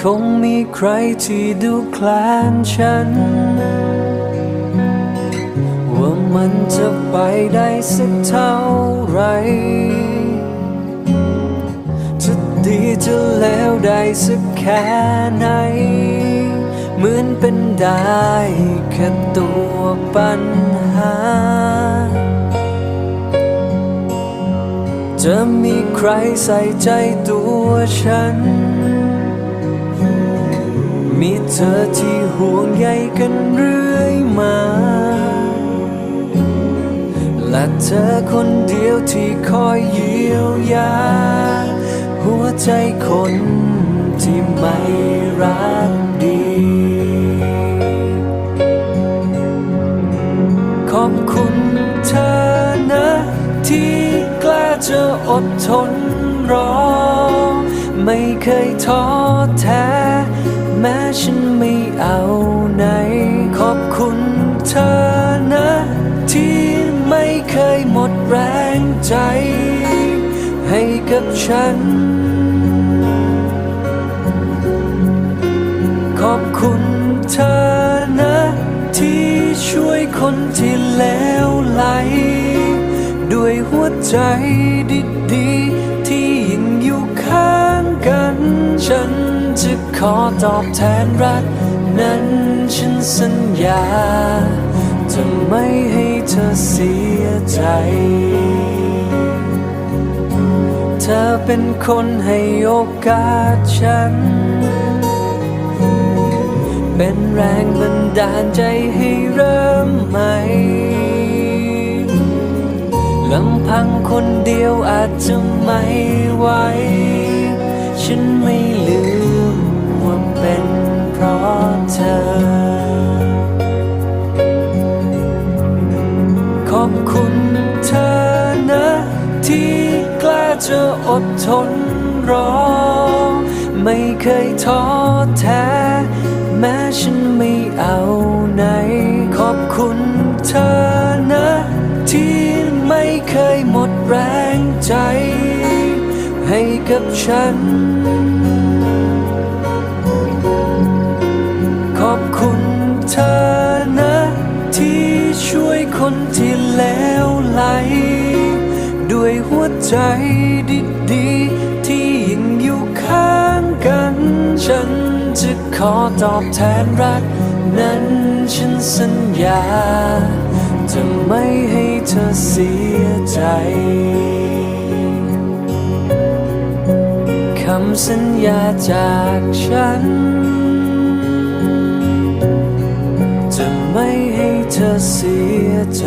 คงมีใครที่ดูแคลนฉัน ว่ามันจะไปได้สักเท่าไร จะดีจะแล้วได้สักแค่ไหน เหมือนเป็นได้แค่ตัวปัญหา จะมีใครใส่ใจตัวฉัน มีเธอที่ห่วงใยกันเรื่อยมา และเธอคนเดียวที่คอยเยียวยา หัวใจคนที่ไม่รักดี ขอบคุณเธอนะที่ จะอดทนรอ ไม่เคยท้อแท้ แม้ฉันไม่เอาไหน ขอบคุณเธอนะ ที่ไม่เคยหมดแรงใจ ให้กับฉัน ขอบคุณเธอนะ ที่ช่วยคนที่ ใจดีๆ ที่ยังอยู่ข้างกัน ฉันจะขอตอบแทนรัก นั้นฉันสัญญา จะไม่ให้เธอเสียใจ เธอเป็นคนให้โอกาสฉัน เป็นแรงบันดาลใจให้เริ่มใหม่ ลำพังคนเดียวอาจจะไม่ไหว ฉันไม่ลืมว่าเป็นเพราะเธอ ขอบคุณเธอนะ ที่กล้าจะอดทนรอ ไม่เคยท้อแท้ แม้ฉันไม่เอานข กับฉัน ขอบคุณเธอนะ ที่ช่วยคนที่เลวไหล ด้วยหัวใจดีๆ ที่ยังอยู่ข้างกัน ฉันจะขอตอบแทนรัก นั้นฉันสัญญา จะไม่ให้เธอเสียใจ คำสัญญาจากฉัน จะไม่ให้เธอเสียใจ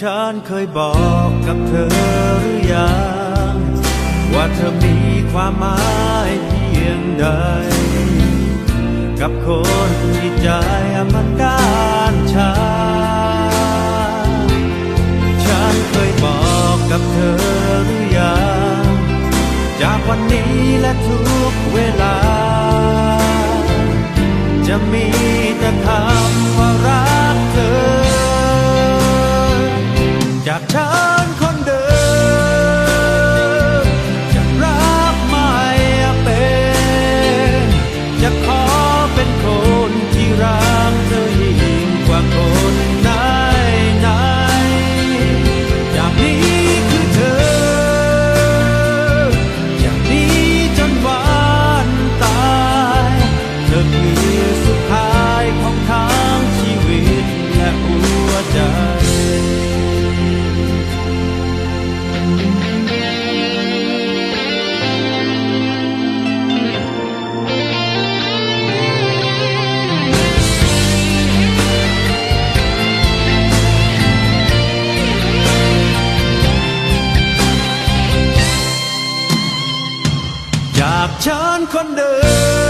ฉันเคยบอกกับเธอหรือยัง ว่าเธอมีความหมายเพียงใด กับคนที่ใจมันด้านชาฉันเคยบอกกับเธอหรือยัง จากวันนี้และทุกเวลา จะมีแต่คำว่า จากเธอ ฉันคนเดิม